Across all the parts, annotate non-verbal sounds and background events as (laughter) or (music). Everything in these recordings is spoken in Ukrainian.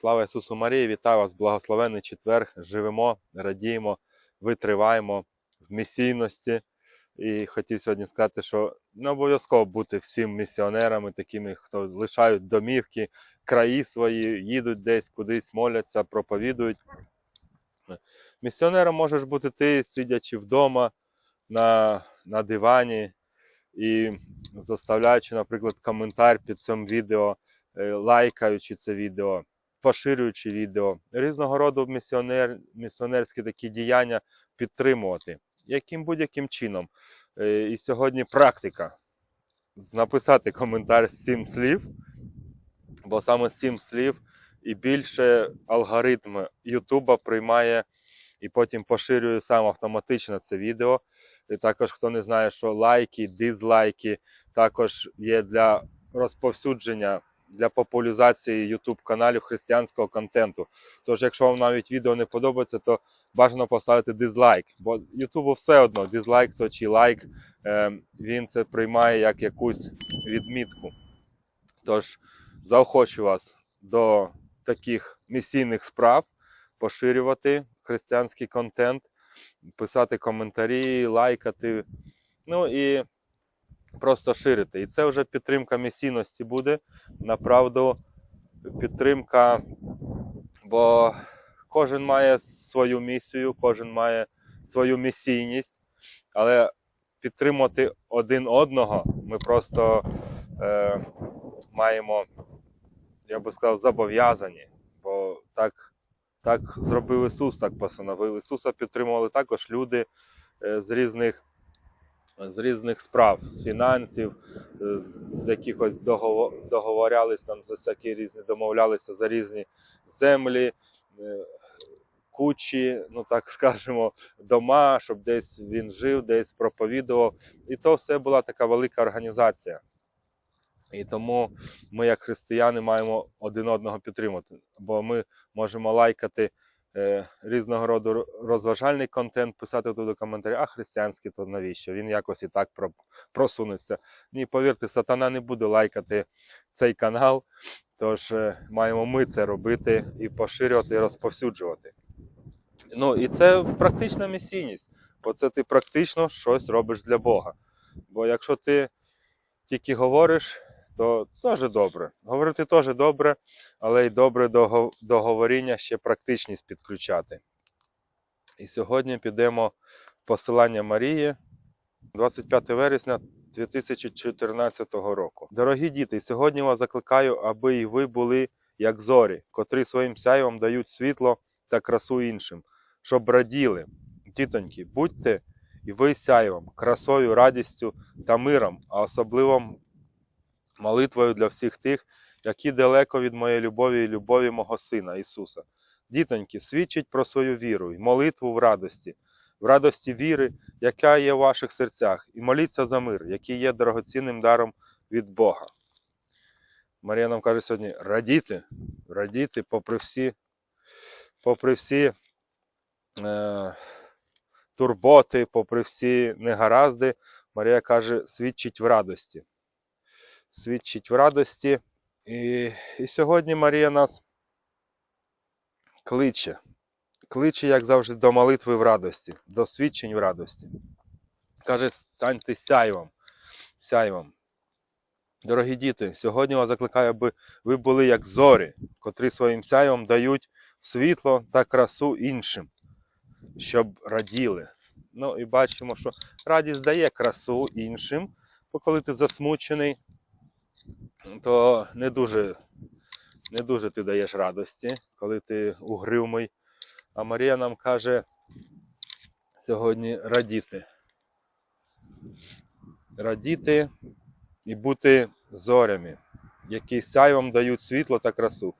Слава Ісусу Марії, вітаю вас, благословенний четвер. Живемо, радіємо, витриваємо в місійності. І хотів сьогодні сказати, що не обов'язково бути всім місіонерами, такими, хто лишають домівки, краї свої, їдуть десь, кудись моляться, проповідують. Місіонером можеш бути ти, сидячи вдома на, на дивані і заставляючи, наприклад, коментар під цим відео, е, лайкаючи це відео, поширюючи відео, різного роду місіонер, місіонерські такі діяння підтримувати, яким будь-яким чином. Е, І сьогодні практика. Написати коментар з 7 слів, бо саме 7 слів і більше алгоритм Ютуба приймає і потім поширює сам автоматично це відео. І також, хто не знає, що лайки, дизлайки також є для розповсюдження, для популяризації YouTube каналів християнського контенту. Тож, якщо вам навіть відео не подобається, то бажано поставити дизлайк. Бо Ютубу все одно, дизлайк то чи лайк, е, він це приймає як якусь відмітку. Тож заохочу вас до таких місійних справ, поширювати християнський контент, писати коментарі, лайкати. Ну і просто ширити. І це вже підтримка місійності буде. Направду, підтримка, бо кожен має свою місію, кожен має свою місійність, але підтримувати один одного ми просто е, маємо, я би сказав, зобов'язані. Бо так, так зробив Ісус, так постановив. Ісуса підтримували також люди е, з різних з різних справ, з фінансів, е, з якихось договор, договорялись там за всякі різні, домовлялися за різні землі, е, кучі, ну так (laughs) скажемо, дома, щоб десь він жив, десь проповідував. І то все була така велика організація. І тому ми, як християни, маємо один одного підтримати, бо ми можемо лайкати різного роду розважальний контент, писати туди коментарі, а християнський то навіщо? Він якось і так про- просунеться. Ні, повірте, сатана не буде лайкати цей канал. Тож е, маємо ми це робити і поширювати, і розповсюджувати. Ну і це практична місійність, бо це ти практично щось робиш для Бога. Бо якщо ти тільки говориш, то теж добре. Говорити теж добре, але й добре до, говоріння ще практичність підключати. І сьогодні підемо в посилання Марії 25 вересня 2014 року. Дорогі діти, сьогодні вас закликаю, аби і ви були як зорі, котрі своїм сяйвом дають світло та красу іншим, щоб раділи. Дітоньки, будьте і ви сяйвом, красою, радістю та миром, а особливо молитвою для всіх тих, які далеко від моєї любові і любові мого Сина Ісуса. Дітоньки, свідчить про свою віру і молитву в радості, в радості віри, яка є в ваших серцях, і моліться за мир, який є дорогоцінним даром від Бога. Марія нам каже сьогодні: радіти, радіти попри всі, попри всі е, турботи, попри всі негаразди, Марія каже, свідчить в радості. Свідчить в радості. І, і сьогодні Марія нас кличе. Кличе, як завжди, до молитви в радості, до свідчень в радості. Каже, станьте сяйвом, сяйвом. Дорогі діти, сьогодні вас закликаю, аби ви були як зорі, котрі своїм сяйвом дають світло та красу іншим, щоб раділи. Ну і бачимо, що радість дає красу іншим, бо коли ти засмучений, то не дуже, не дуже ти даєш радості, коли ти угрюмий. А Марія нам каже сьогодні радіти. Радіти і бути зорями, які сяйвом дають світло та красу.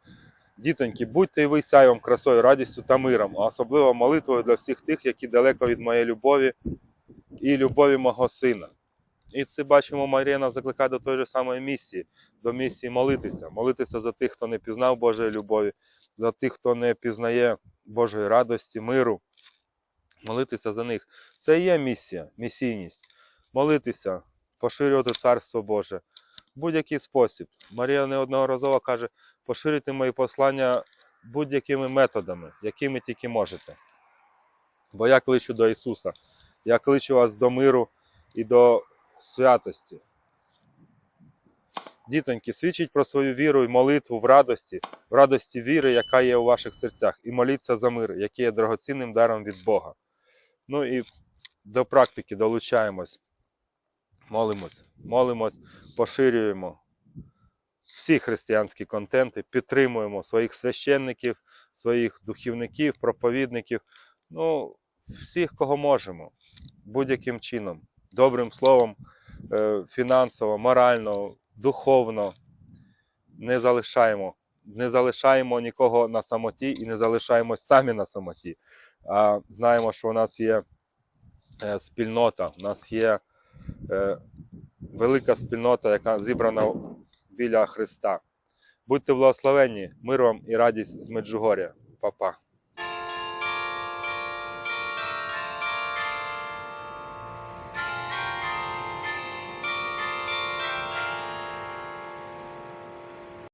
Дітоньки, будьте і ви сяйвом, красою, радістю та миром, а особливо молитвою для всіх тих, які далеко від моєї любові і любові мого сина. І це бачимо, Марія закликає до тої ж самої місії, до місії молитися, молитися за тих, хто не пізнав Божої любові, за тих, хто не пізнає Божої радості, миру. Молитися за них. Це і є місія, місійність. Молитися, поширювати Царство Боже будь-який спосіб. Марія неодноразово каже, поширюйте мої послання будь-якими методами, якими тільки можете. Бо я кличу до Ісуса, я кличу вас до миру і до святості. Дітоньки, свідчіть про свою віру і молитву в радості, в радості віри, яка є у ваших серцях, і моліться за мир, який є дорогоцінним даром від Бога. Ну і до практики долучаємось, молимось, молимось, поширюємо всі християнські контенти, підтримуємо своїх священників, своїх духівників, проповідників, ну, всіх, кого можемо, будь-яким чином, добрим словом, е, фінансово, морально, духовно. Не залишаємо, не залишаємо нікого на самоті і не залишаємось самі на самоті. А знаємо, що у нас є е, спільнота, у нас є е, велика спільнота, яка зібрана біля Христа. Будьте благословенні, мир вам і радість з Меджугоря. Па-па.